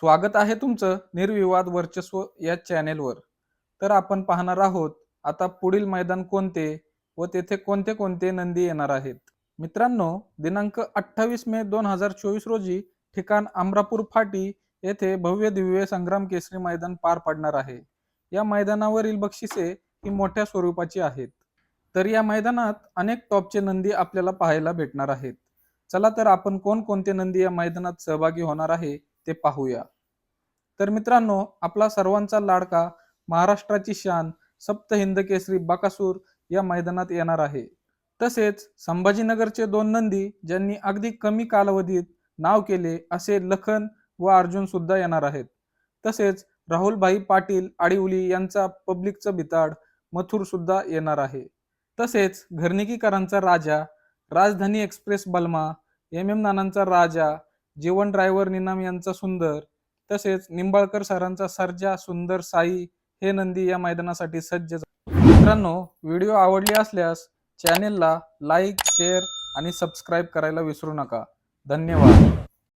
स्वागत आहे तुमचं निर्विवाद वर्चस्व या चॅनेलवर. तर आपण पाहणार आहोत आता पुढील मैदान कोणते व तेथे कोणते कोणते नंदी येणार आहेत? मित्रांनो दिनांक अठ्ठावीस मे दोन हजार चोवीस रोजी ठिकाण आमरापूर फाटी येथे भव्य दिव्य संग्राम केसरी मैदान पार पडणार आहे. या मैदानावरील बक्षिसे ही मोठ्या स्वरूपाची आहेत. तर या मैदानात अनेक टॉपचे नंदी आपल्याला पाहायला भेटणार आहेत. चला तर आपण कोणकोणते नंदी या मैदानात सहभागी होणार आहे ते पाहूया. तर मित्रांनो आपला सर्वांचा लाडका महाराष्ट्राची शान सप्त हिंद केसरी या मैदानात येणार आहे. तसेच संभाजीनगरचे दोन नंदी ज्यांनी अगदी कमी कालावधीत नाव केले असे लखन व अर्जुन सुद्धा येणार आहेत. तसेच राहुलभाई पाटील आडिवली यांचा पब्लिकचं बिताड मथुर सुद्धा येणार आहे. तसेच घरनिकीकरांचा राजा राजधानी एक्सप्रेस बलमा एम एम नानांचा राजा जीवन ड्रायव्हर निनाम यांचा सुंदर तसेच निंबाळकर सरांचा सर्जा सुंदर साई हे नंदी या मैदानासाठी सज्ज मित्रांनो व्हिडिओ आवडली असल्यास चॅनेलला लाईक शेअर आणि सबस्क्राईब करायला विसरू नका. धन्यवाद.